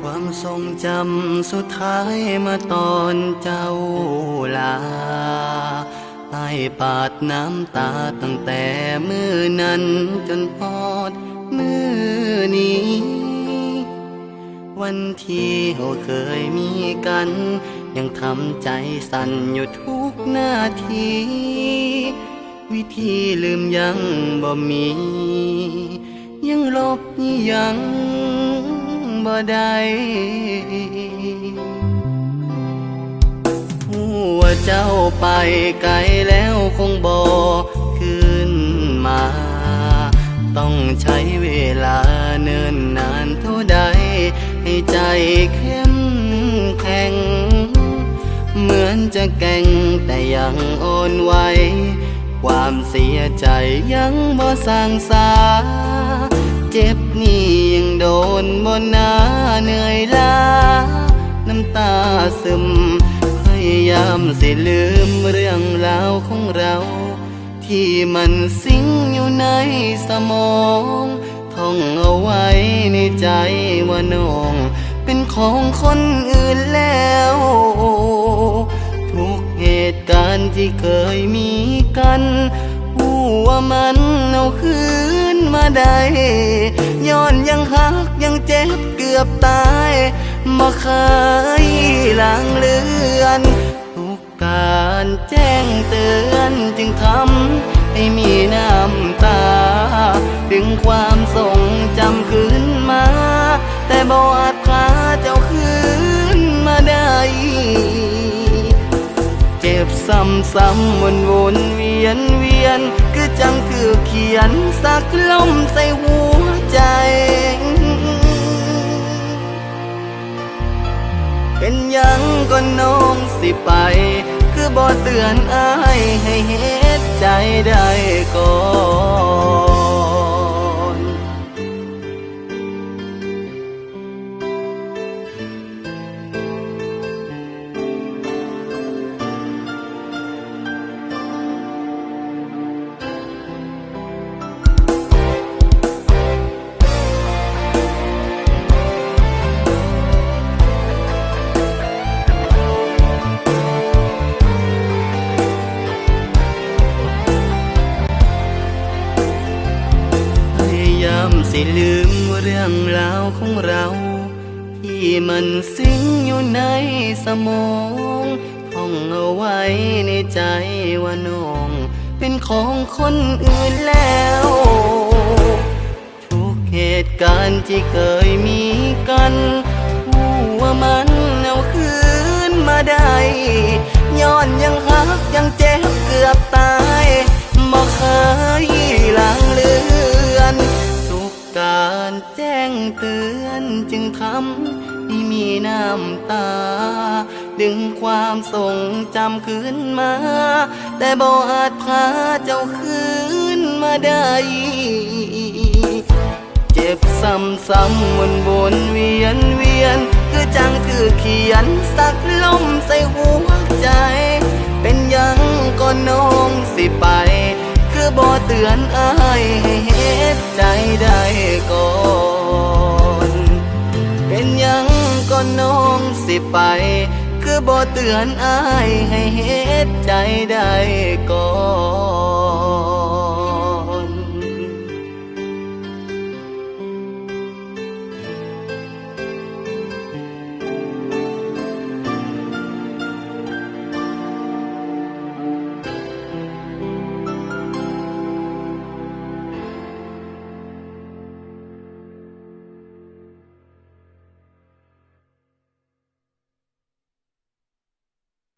ความทรงจำสุดท้ายมาตอนเจ้าลาไอ้ปาดน้ำตาตั้งแต่มือนั้นจนฮอดมือนี้ วันที่เราเคยมีกัน ยังทำใจสั่นอยู่ทุกนาที วิธีลืมยังบ่มี ยังลบยัง บ่ได้หัวเจ้าไปไกลแล้วคงบ่ขึ้นมา ต้องใช้เวลาเนิ่นนานเท่าใด ให้ใจเข้มแข็ง เหมือนจะแก่งแต่ยังอ่อนไหวความเสียใจยังบ่สร้างสา จ็บนี่ยังโดนบนหน้าเหนื่อยล้า น้ำตาซึม พยายามสิลืมเรื่องราวของเรา ที่มันสิงอยู่ในสมอง ท่องเอาไว้ในใจว่าน้อง เป็นของคนอื่นแล้ว ทุกเหตุการณ์ที่เคยมีกันหูว่ามันเอาคืน ใดย้อนยังหักยังเจ็บเกือบตายมาเคยลางเลือนทุกการแจ้งเตือนจึงทำให้มีน้ำตา ถึงความทรง ซ้ำวนวนเวียนเวียน คือจังคือเขียนสักลมใส่หัวใจ เป็นยังก็น้องสิไป คือบ่เตือนอายให้เฮ็ดใจได้ก่อน สิลืมเรื่องราวของเรา ที่มันสิงอยู่ในสมองท่องเอาไว้ในใจว่าน้อง เป็นของคนอื่นแล้ว ทุกเหตุการณ์ที่เคยมีกัน ตือนจึงทำให้มีน้ำตา ดึงความทรงจำคืนมา แต่บ่อาจพาเจ้าคืนมาได้ เจ็บซ้ำซ้ำวนวนเวียนเวียน คือจังคือเขียนสักลมใส่หัวใจ เป็นยังก็น้องสิไป คือบ่เตือนอายให้เฮ็ดใจได้ก่อน เป็นยังก็น้องสิไป คือบ่เตือนอายให้เฮ็ดใจได้ก่อน